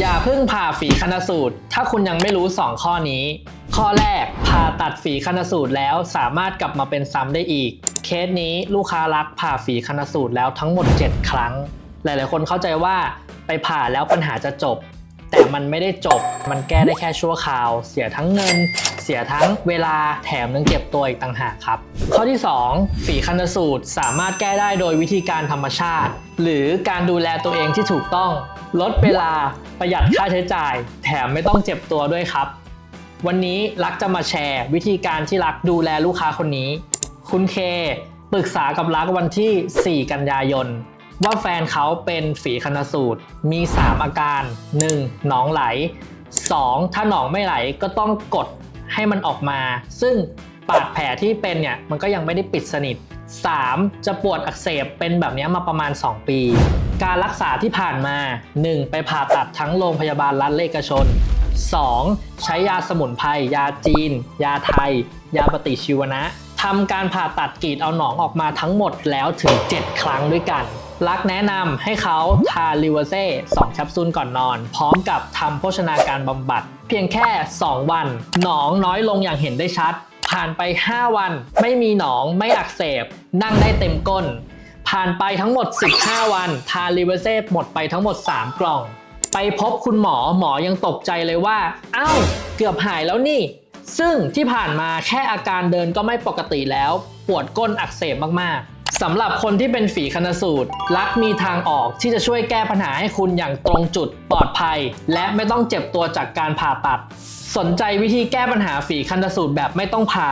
อย่าเพิ่งผ่าฝีคณสูตร ถ้าคุณยังไม่รู้ 2 ข้อนี้ ข้อแรกผ่าตัดฝีคณสูตรแล้วสามารถกลับมาเป็นซ้ำได้อีก เคสนี้ลูกค้ารักผ่าฝีคณสูตรแล้วทั้งหมด 7 ครั้ง หลายๆ คนเข้าใจว่าไปผ่าแล้วปัญหาจะจบ แต่มันไม่ได้จบ มันแก้ได้แค่ชั่วคราว เสียทั้งเงิน เสียทั้งเวลาแถมยังเจ็บตัวอีกต่างหากครับ ข้อที่ 2 ฝีคันสูตรสามารถแก้ได้โดยวิธีการธรรมชาติ หรือการดูแลตัวเองที่ถูกต้อง ลดเวลาประหยัดค่าใช้จ่าย แถมไม่ต้องเจ็บตัวด้วยครับ วันนี้รักจะมาแชร์ วิธีการที่รักดูแลลูกค้าคนนี้ คุณเคปรึกษากับรักวันที่ 4 กันยายน ว่าแฟนเขาเป็นฝีคันสูตร มี 3 อาการ 1. หนองไหล 2. ถ้าหนองไม่ไหลก็ต้องกดให้มันออกมา ซึ่งบาดแผลที่เป็นเนี่ยมันก็ยังไม่ได้ปิดสนิท 3. จะปวดอักเสบเป็นแบบนี้มาประมาณ 2 ปี การรักษาที่ผ่านมา 1. ไปผ่าตัดทั้งโรงพยาบาลรัฐเลกชน 2. ใช้ยาสมุนไพรยาจีน ยาไทย ยาปฏิชีวนะทำการผ่าตัดกรีดเอาหนองออกมาทั้งหมดแล้วถึง 7 ครั้งด้วยกัน รักแนะนำให้เขาทาลิเวอร์เซ่2แคปซูลก่อนนอน พร้อมกับทำโภชนาการบำบัด เพียงแค่ 2 วัน หนองน้อยลงอย่างเห็นได้ชัด ผ่านไป 5 วัน ไม่มีหนองไม่อักเสบ นั่งได้เต็มก้น ผ่านไปทั้งหมด 15 วัน ทาลิเวอร์เซ่หมดไปทั้งหมด 3 กล่อง ไปพบคุณหมอหมอยังตกใจเลยว่า อ้าวเกือบหายแล้วนี่ ซึ่งที่ผ่านมาแค่อาการเดินก็ไม่ปกติแล้ว ปวดก้นอักเสบมากๆ สำหรับคนที่เป็นฝีคณสูตร รักมีทางออกที่จะช่วยแก้ปัญหาให้คุณอย่างตรงจุดปลอดภัย และไม่ต้องเจ็บตัวจากการผ่าตัด สนใจวิธีแก้ปัญหาฝีคันสูตรแบบไม่ต้องผ่า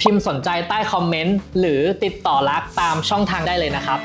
พิมพ์สนใจใต้คอมเมนต์หรือติดต่อรักตามช่องทางได้เลยนะครับ